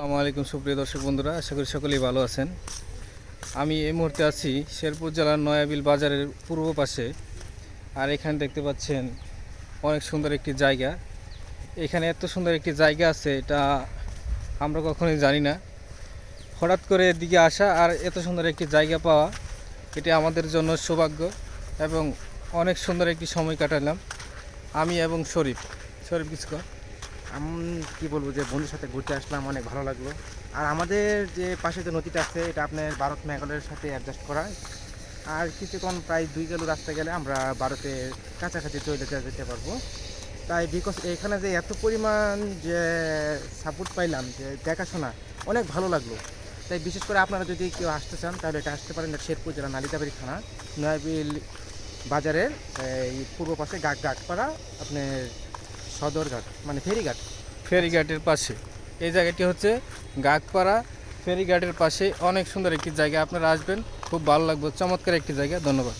আসসালামু আলাইকুম, সুপ্রিয় দর্শক বন্ধুরা, আশা করি সকলেই ভালো আছেন। আমি এই মুহূর্তে আছি শেরপুর জেলার নয়াবিল বাজারের পূর্ব পাশে, আর এখানে দেখতে পাচ্ছেন অনেক সুন্দর একটি জায়গা। এখানে এত সুন্দর একটি জায়গা আছে, এটা আমরা কখনোই জানি না। হঠাৎ করে এদিকে আসা আর এত সুন্দর একটি জায়গা পাওয়া, এটি আমাদের জন্য সৌভাগ্য এবং অনেক সুন্দর একটি সময় কাটালাম। আমি এবং শরীফ শরীফ কিছু। আমি কি বলব যে বন্ধুর সাথে ঘুরতে আসলাম, অনেক ভালো লাগল। আর আমাদের যে পাশে যে নদীটা আছে, এটা আপনার ভারত মেঘালয়ের সাথে অ্যাডজাস্ট করা। আর কিছুক্ষণ প্রায় দুই কিলো রাস্তা গেলে আমরা ভারতের কাছাকাছি চলে যেতে- পারব। তাই বিকজ এখানে যে এত পরিমাণ যে সাপোর্ট পাইলাম, যে দেখাশোনা, অনেক ভালো লাগল। তাই বিশেষ করে আপনারা যদি কেউ আসতে চান, তাহলে এটা আসতে পারেন শেরপুর জেলা নালিতাবাড়ি থানা, নয়াবিল বাজারের, এই পূর্ব পাশে গাট গাটপাড়া আপনার সদরঘাট মানে ফেরিঘাট। ফেরিঘাটের পাশে। এই জায়গাটি হচ্ছে গাগপাড়া। ফেরিঘাটের পাশে অনেক সুন্দর একটি জায়গা। আপনারা আসবেন, খুব ভালো লাগবে। চমৎকার একটি জায়গা। ধন্যবাদ।